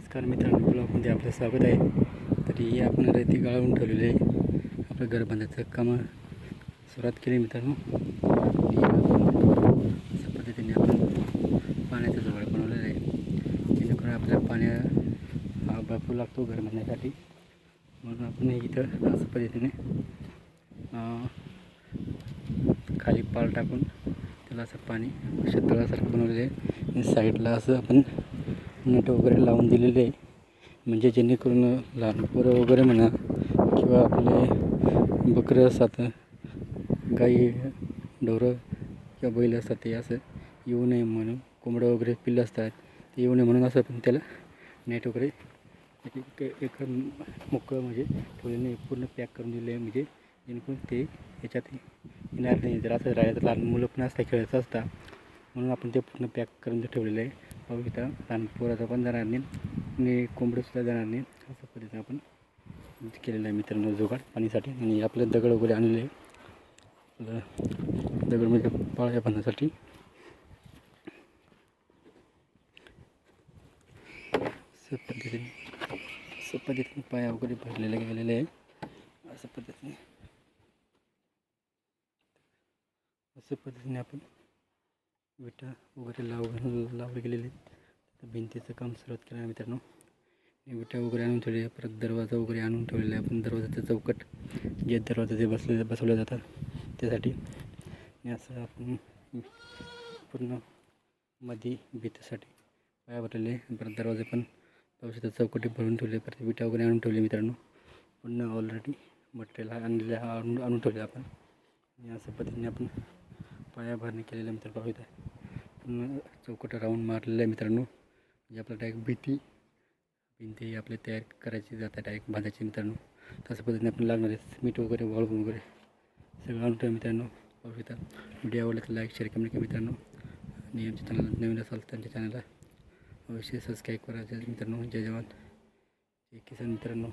नमस्कार मित्रांनो ब्लॉगमध्ये आपलं स्वागत आहे. तरी आपण रेती गाळून ठेवलेले आहे. आपलं घर बांधायचं कामं सुरुवात केली मित्रांनो. अशा पद्धतीने आपण पाण्याचं जुगाड बनवलेलं आहे. जेणेकरून आपल्याला पाण्या हा भरपूर लागतो घर बांधण्यासाठी. म्हणून आपण इथं अशा पद्धतीने खाली पाल टाकून त्याला असं पाणी शेततळासारखं बनवलेलं आहे. साईडला असं आपण नेट वगैरे लावून दिलेले आहे. म्हणजे जेणेकरून लहान पोरं वगैरे म्हणा किंवा आपले बकरं असतात गाई ढोरं किंवा बैल असतात ते असं येऊ नये म्हणून कोंबडं वगैरे पिल्लं असतात ते येऊ नये म्हणून असं पण त्याला नेट वगैरे एक एक मोकळं म्हणजे ठेवलेलं नाही पूर्ण पॅक करून दिलं आहे. म्हणजे जेणेकरून ते याच्यात येणार नाही. जर असं राहिलं तर लहान मुलं पण असतात खेळायचं असतात. म्हणून आपण ते पूर्ण पॅक करून ठेवलेलं आहे. पाहू इथं लहान पोराचं पण जाणार नाही आणि कोंबडंसुद्धा जाणार नाही अशा पद्धतीने आपण केलेलं आहे मित्रांनो जुगाड पाणीसाठी. आणि आपलं दगड वगैरे आणलेले आहे. आपलं दगड म्हणजे पाळ्या बांधण्यासाठी असं पद्धतीने असं पद्धतीने पाया वगैरे भरलेले गेलेले आहे. असं पद्धतीने असं पद्धतीने आपण विटा वगैरे लाव लावले गेलेले आहेत. भिंतीचं काम सुरुवात केलं आहे मित्रांनो. विटा वगैरे आणून ठेवले परत दरवाजा वगैरे आणून ठेवलेला आहे. आपण दरवाजाचं चौकट जे दरवाजाचे बसले बसवले जातात त्यासाठी. आणि असं आपण पूर्णमध्ये भीतीसाठी पाया भरलेले परत दरवाजे पण पावसाचं चौकटी भरून ठेवले परत विटा वगैरे आणून ठेवले मित्रांनो. पूर्ण ऑलरेडी मटेरियल आणलेलं आणून आणून ठेवले आपण. आणि अशा पद्धतीने आपण पाया भरणी केलेल्या मित्र पाहू आहे पूर्ण चौकट राऊंड मारलेलं आहे मित्रांनो. म्हणजे आपलं डायरेक्ट भीती भिंती आपले तयार करायची जातात डायरेक्ट बांधायची मित्रांनो. तशा पद्धतीने आपण लागणार आहे मीठ वगैरे वाळून वगैरे. सगळं आणतो मित्रांनो. पाहू शकता व्हिडिओ आवडला तर लाईक शेअर कमेंट करा मित्रांनो. आणि आमच्या चॅनल नवीन असाल तर त्यांच्या चॅनलला अवश्य सबस्क्राईब करायचं मित्रांनो. जय जवान. जय किसान मित्रांनो.